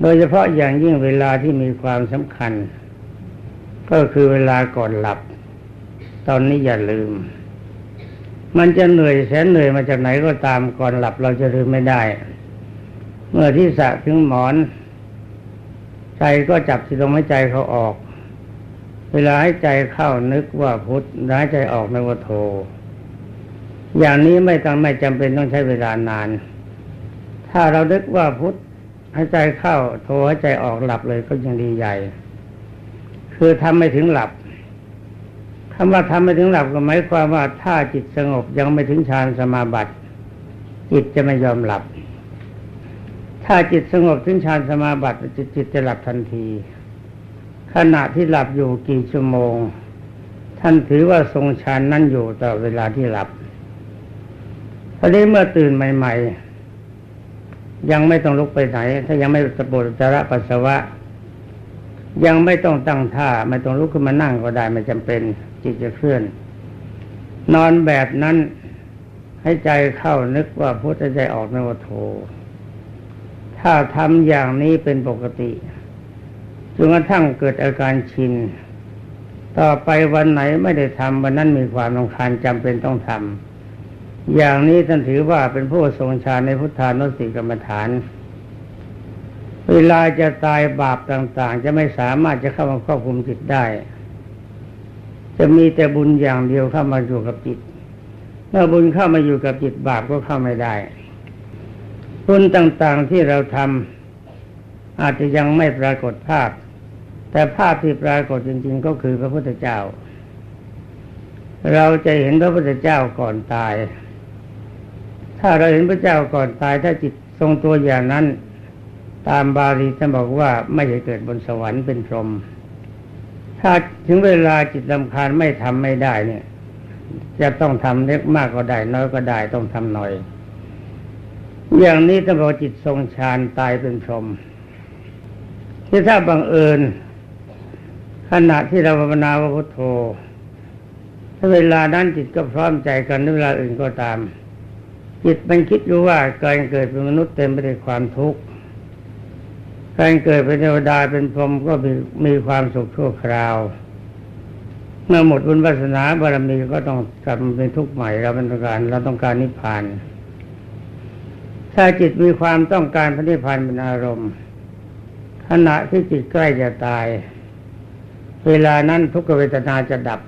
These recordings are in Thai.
โดยเฉพาะอย่างยิ่งเวลาที่มีความสำคัญ ก็คือเวลาก่อนหลับ ตอนนี้อย่าลืม มันจะเหนื่อยแสนเหนื่อยมาจากไหนก็ตามก่อนหลับเราจะลืมไม่ได้ เมื่อที่สะถึงหมอน ใจก็จับที่ลมหายใจเขาออก เวลาให้ใจเข้านึกว่าพุทธหายใจออกนึกว่าโท อย่างนี้ไม่ต้องไม่จำเป็นต้องใช้เวลานาน ถ้าเรานึกว่าพุทธ หายใจเข้าโทหายใจออกหลับเลยก็ยังดีใหญ่ คือทำไม่ถึงหลับคำว่าทำไม่ถึงหลับก็หมายความว่าถ้าจิตสงบยังไม่ถึงฌานสมาบัติ จิตจะไม่ยอมหลับ ถ้าจิตสงบถึงฌานสมาบัติจิตจิตจะหลับทันที ขณะที่หลับอยู่กี่ชั่วโมง ท่านถือว่าทรงฌานนั่นอยู่ต่อเวลาที่หลับทีนี้เมื่อตื่นใหม่ ๆ ยังไม่ต้องลุกไปไหน ถ้ายังไม่สะบดจระปัสสาวะ ยังไม่ต้องตั้งท่าไม่ต้องลุกขึ้นมานั่งก็ได้ไม่จำเป็นจิตจะเคลื่อน นอนแบบนั้นให้ใจเข้านึกว่าพุทธใจออกนวโท ถ้าทำอย่างนี้เป็นปกติจนกระทั่งเกิดอาการชิน ต่อไปวันไหนไม่ได้ทำวันนั้นมีความรำคาญจำเป็นต้องทำ อย่างนี้ท่านถือว่าเป็นผู้ทรงฌานในพุทธานุสติกรรมฐาน เวลาจะตายบาปต่าง ๆ จะไม่สามารถจะเข้ามาควบคุมจิตได้ จะมีแต่บุญอย่างเดียวเข้ามาอยู่กับจิต เมื่อบุญเข้ามาอยู่กับจิตบาปก็เข้าไม่ได้บุญต่างๆที่เราทำอาจจะยังไม่ปรากฏภาพ แต่ภาพที่ปรากฏจริง ๆ ก็คือพระพุทธเจ้า เราจะเห็นพระพุทธเจ้าก่อนตาย ถ้าเราเห็นพระเจ้าก่อนตายถ้าจิตทรงตัวอย่างนั้น ตามบาลีท่านบอกว่าไม่ใช่เกิดบนสวรรค์เป็นพรหมถ้าถึงเวลาจิตลำคาญไม่ทำไม่ได้เนี่ย จะต้องทำเล็กมากก็ได้น้อยก็ได้ต้องทำหน่อย อย่างนี้ถ้าบอกจิตทรงฌานตายเป็นพรหมที่ถ้าบังเอิญ ขณะที่เราภาวนาพระพุทโธถ้าเวลานั้นจิตก็พร้อมใจกันเวลาอื่นก็ตาม จิตมันคิดอยู่ว่าการเกิดเป็นมนุษย์เต็มไปด้วยความทุกข์การเกิดเป็นเทวดาเป็นพรหมก็มีมีความสุขชั่วคราว เมื่อหมดบุญวาสนาบารมีก็ต้องกลับมาเป็นทุกข์ใหม่เราต้องการเราต้องการนิพพาน ถ้าจิตมีความต้องการพระนิพพานเป็นอารมณ์ขณะที่จิตใกล้จะตาย เวลานั้นทุกขเวทนาจะดับ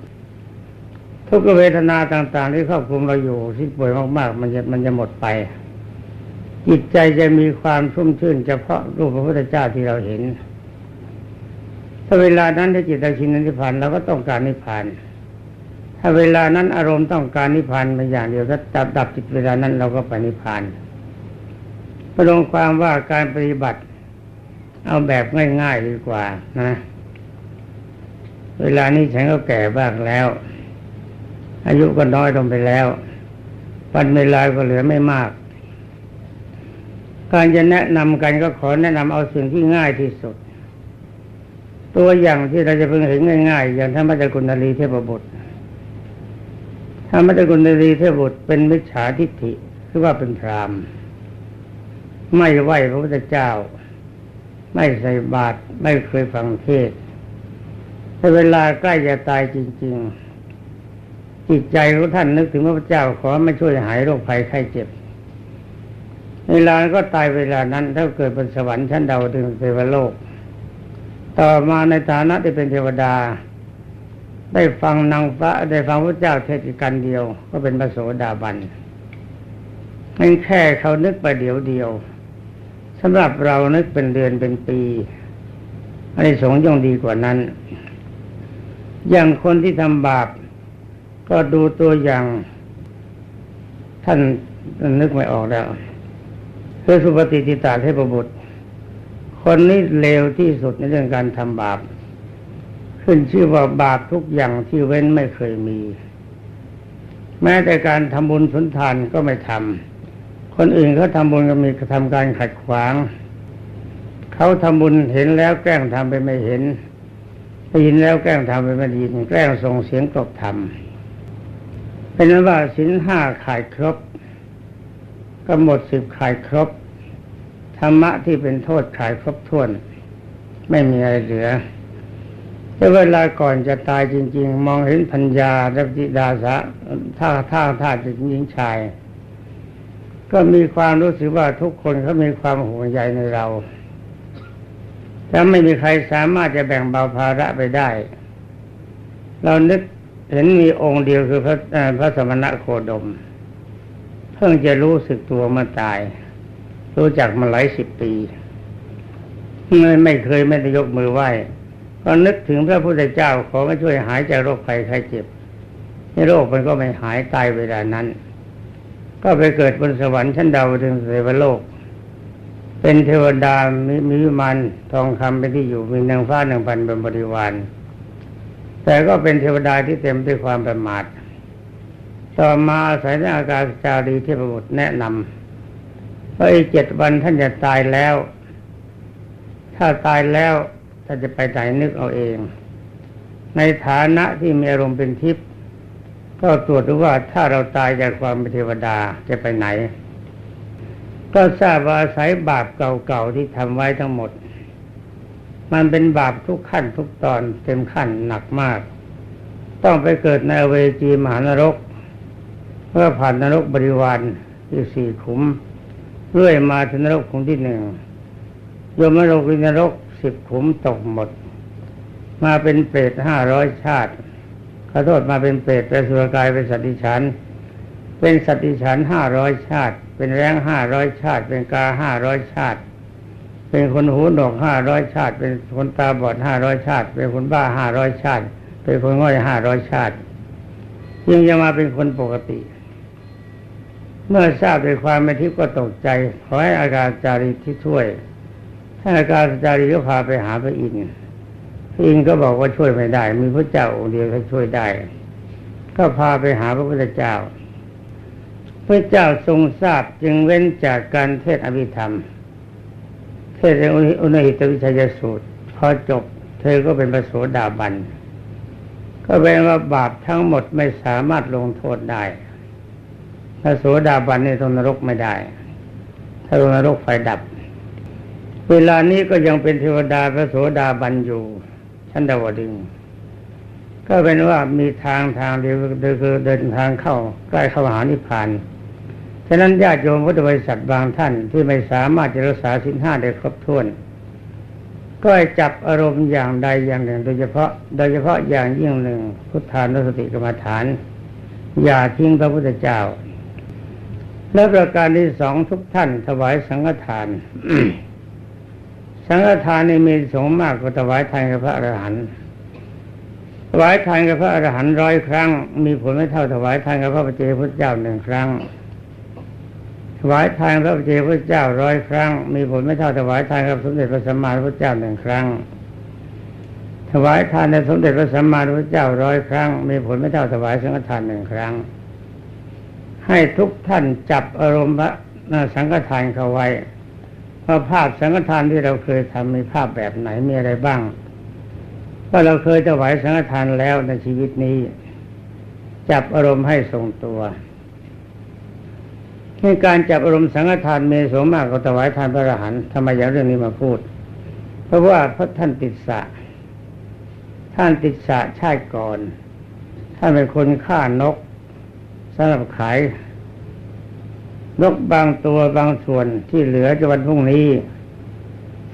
ทุกเวทนาต่าง ๆ ที่ครอบคลุมเราอยู่ที่ป่วยมาก ๆ มันจะมันจะหมดไป จิตใจจะมีความชุ่มชื่นเฉพาะรูปพระพุทธเจ้าที่เราเห็น ถ้าเวลานั้นที่จิตเราชินนิพพานเราก็ต้องการนิพพานถ้าเวลานั้นอารมณ์ต้องการนิพพานมาอย่างเดียวถ้าดับดับจิตเวลานั้นเราก็ไปนิพพานประลงความว่าการปฏิบัติ เอาแบบง่ายๆดีกว่านะ เวลานี้ฉันก็แก่บ้างแล้ว อายุก็น้อยลงไปแล้ว วันเวลาก็เหลือไม่มาก การจะแนะนำกันก็ขอแนะนำเอาสิ่งที่ง่ายที่สุด ตัวอย่างที่เราจะเพิ่งเห็นง่าย ๆ อย่างธรรมจักรุณลีเทพบุตรธรรมจักรุณลีเทพบุตรเป็นมิจฉาทิฏฐิคือว่าเป็นพรามไม่ไหวพระพุทธเจ้า ไม่ใส่บาตรไม่เคยฟังเทศถ้าเวลาใกล้จะตายจริง ๆ จิตใจของท่านนึกถึงพระพุทธเจ้าขอไม่ช่วยหายโรคภัยไข้เจ็บ เวลาก็ตายเวลานั้นถ้าเกิดบนสวรรค์ชั้นดาวดึงเทวโลก ต่อมาในฐานะที่เป็นเทวดา ได้ฟังนางฟ้าได้ฟังพระเจ้าเทศกันเดียว ก็เป็นพระโสดาบันนั่นแค่เขานึกไปเดียวเดียวสำหรับเรานึกเป็นเดือนเป็นปีอันนี้สงย่อมดีกว่านั้น อย่างคนที่ทำบาป ก็ดูตัวอย่าง ท่านนึกไม่ออกแล้วคือสุปฏิทิตาเทพบุตร คนนี้เลวที่สุดในเรื่องการทำบาป ขึ้นชื่อว่าบาปทุกอย่างที่เว้นไม่เคยมี แม้แต่การทำบุญสุนทานก็ไม่ทำคนอื่นเขาทำบุญก็มีทำการขัดขวาง เขาทำบุญเห็นแล้วแกล้งทำไปไม่เห็นได้ยินแล้วแกล้งทำไปไม่ได้ยินแกล้งส่งเสียงกลบทำ เป็นนั้นว่าสินห้าขายครบก็หมดสิบขายครบธรรมะที่เป็นโทษขายครบถ้วน ไม่มีอะไรเหลือแต่เวลาก่อนจะตายจริง ๆ มองเห็นพัญญาและจิดาสะท่าท่าท่าจะหญิงชาย ก็มีความรู้สึกว่าทุกคนเขามีความห่วงใยในเราแต่ไม่มีใครสามารถจะแบ่งเบาภาระไปได้ เรานึก เห็นมีองค์เดียวคือพระพระสมณะโคดม เพิ่งจะรู้สึกตัวเมื่อตาย รู้จักมาหลายสิบปีไม่ไม่เคยไม่ได้ยกมือไหว้ก็นึกถึงพระพุทธเจ้าขอมาช่วยหายจากโรคภัยไข้เจ็บในโรคมันก็ไม่หายตายเวลานั้น ก็ไปเกิดบนสวรรค์ชั้นดาวดึงเทวโลก เป็นเทวดามีมีวิมานทองคำเป็นที่อยู่มีนางฟ้าหนึ่งพันเป็นบริวาร แต่ก็เป็นเทวดาที่เต็มด้วยความประมาท ต่อมาอาศัยในอากาศจารีเทพบุตรแนะนำว่าอีกเจ็ดวันท่านจะตายแล้ว ถ้าตายแล้วท่านจะไปไหนนึกเอาเอง ในฐานะที่มีอารมณ์เป็นทิพย์ก็ตรวจดูว่าถ้าเราตายจากความเป็นเทวดาจะไปไหน ก็ทราบว่าอาศัยบาปเก่าๆที่ทำไว้ทั้งหมด มันเป็นบาปทุกขั้นทุกตอนเต็มขั้นหนักมาก ต้องไปเกิดในเวจีมหานรกเพื่อผ่านนรกบริวารที่สี่ขุมเรื่อยมาถึงนรกขุมที่หนึ่งโยมนรกวินรกสิบขุมตกหมด มาเป็นเปรตห้าร้อยชาติขอโทษมาเป็นเปรตเป็นสุรกายเป็นสัตว์ดิฉันเป็นสัตว์ดิฉันห้าร้อยชาติ เป็นแรงห้าร้อยชาติ เป็นกาห้าร้อยชาติ เป็นคนหูหนวกห้าร้อยชาติ เป็นคนตาบอดห้าร้อยชาติ เป็นคนบ้าห้าร้อยชาติ เป็นคนง่อยห้าร้อยชาติยังจะมาเป็นคนปกติ เมื่อทราบด้วยความไม่ทิพย์ก็ตกใจขอให้อาการจารีที่ช่วยถ้าอาการจารีก็พาไปหาพระอินทร์พระอินทร์ก็บอกว่าช่วยไม่ได้ มีพระเจ้าองค์เดียวที่ช่วยได้ ก็พาไปหาพระพุทธเจ้า พระเจ้าทรงทราบจึงเว้นจากการเทศอภิธรรม เทศในอุณหิตวิชัยสูตร พอจบ เธอก็เป็นพระโสดาบัน ก็แปลว่าบาปทั้งหมดไม่สามารถลงโทษได้พระโสดาบันในทนรกไม่ได้ ถ้าลงนรกไฟดับ เวลานี้ก็ยังเป็นเทวดาพระโสดาบันอยู่ ชั้นดาวดึง ก็เป็นว่ามีทางทางเดียวคือเดินทางเข้าใกล้เข้าหานิพพาน ฉะนั้นญาติโยมพุทธบริษัทบางท่านที่ไม่สามารถจะรักษาสินห้าได้ครบถ้วน ก็จับอารมณ์อย่างใดอย่างหนึ่ง โดยเฉพาะโดยเฉพาะอย่างยิ่งหนึ่ง พุทธานุสติกรรมฐาน อย่าทิ้งพระพุทธเจ้า และประการที่สองทุกท่านถวายสังฆทาน สังฆทานนี่มีสงมากกว่าถวายทานกับพระอรหันต์ถวายทานกับพระอรหันต์ร้อยครั้ง มีผลไม่เท่าถวายทานกับพระปเจพุทธเจ้าหนึ่งครั้ง ถวายทานพระเจพุทธเจ้าร้อยครั้ง มีผลไม่เท่าถวายทานกับสมเด็จพระสัมมาสัมพุทธเจ้าหนึ่งครั้ง ถวายทานในสมเด็จพระสัมมาสัมพุทธเจ้าร้อยครั้ง มีผลไม่เท่าถวายสังฆทานหนึ่งครั้ง ให้ทุกท่านจับอารมณ์พระสังฆทานเข้าไว้ว่าภาพสังฆทานที่เราเคยทำมีภาพแบบไหนมีอะไรบ้างก็เราเคยถวายสังฆทานแล้วในชีวิตนี้ จับอารมณ์ให้ทรงตัว ในการจับอารมณ์สังฆทานเมโสมากกว่าถวายทานพระอรหันต์ทำไมอย่างเรื่องนี้มาพูด เพราะว่าพระท่านติดสะ ท่านติดสะชาติก่อน ท่านเป็นคนฆ่านกสำหรับขาย นกบางตัวบางส่วนที่เหลือจะวันพรุ่งนี้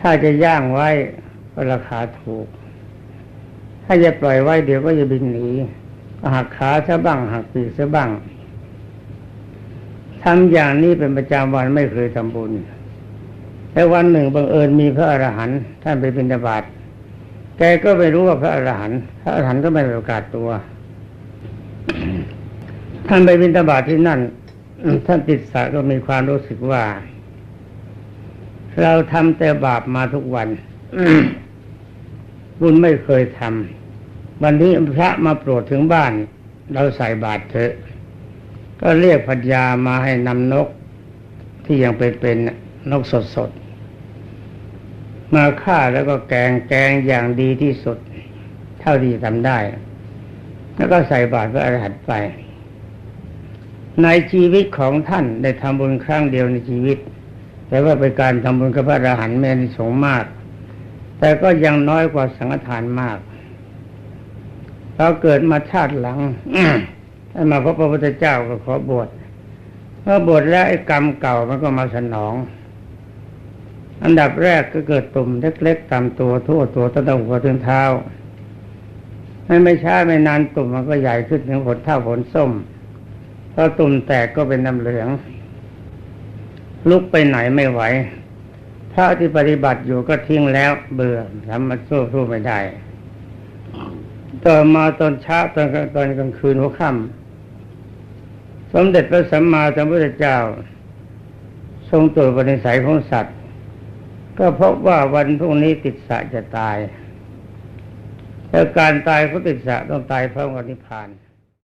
ถ้าจะย่างไว้ก็ราคาถูก ถ้าจะปล่อยไว้เดี๋ยวก็จะบินหนีหักขาซะบ้างหักปีกซะบ้าง ทำอย่างนี้เป็นประจำวันไม่เคยทำบุญแต่วันหนึ่งบังเอิญมีพระอรหันต์ท่านไปบิณฑบาตแกก็ไม่รู้ว่าพระอรหันต์พระอรหันต์ก็ไม่ประกาศตัว ท่านไปบิณฑบาตที่นั่น ท่านติดสะก็มีความรู้สึกว่า เราทำแต่บาปมาทุกวันบุญไม่เคยทำวันนี้พระมาโปรดถึงบ้าน เราใส่บาตรเถอะ ก็เรียกพัญญามาให้นำนกที่ยังเป็นเป็นนกสดสดๆมาฆ่าแล้วก็แกงแกงอย่างดีที่สุด เท่าที่ทำได้ แล้วก็ใส่บาตรพระอรหันต์ไป ในชีวิตของท่านได้ทำบุญครั้งเดียวในชีวิต แต่ว่าเป็นการทำบุญกับพระอรหันต์แม้นิสงส์มาก แต่ก็ยังน้อยกว่าสังฆทานมากเราเกิดมาชาติหลัง มาพบพระพุทธเจ้าก็ขอบวชเมื่อบวชแล้วไอ้กรรมเก่ามันก็มาสนอง อันดับแรกก็เกิดตุ่มเล็กๆตามตัวทั่วตัวตั้งแต่หัวถึงเท้าไม่ไม่ช้าไม่นานตุ่มมันก็ใหญ่ขึ้นถึงผลเท่าผลส้มพอตุ่มแตกก็เป็นน้ำเหลือง ลุกไปไหนไม่ไหวพระที่ปฏิบัติอยู่ก็ทิ้งแล้วเบื่อทำมาสู้สู้ไม่ได้ ต่อมาตอนเช้าตอนตอนกลางคืนหัวค่ำ สมเด็จพระสัมมาสัมพุทธเจ้า ทรงตรวจปณิสัยของสัตว์ ก็พบว่าวันพรุ่งนี้ติดสะจะตาย แล้วการตายเขาติดสะต้องตายพร้อมกับนิพพาน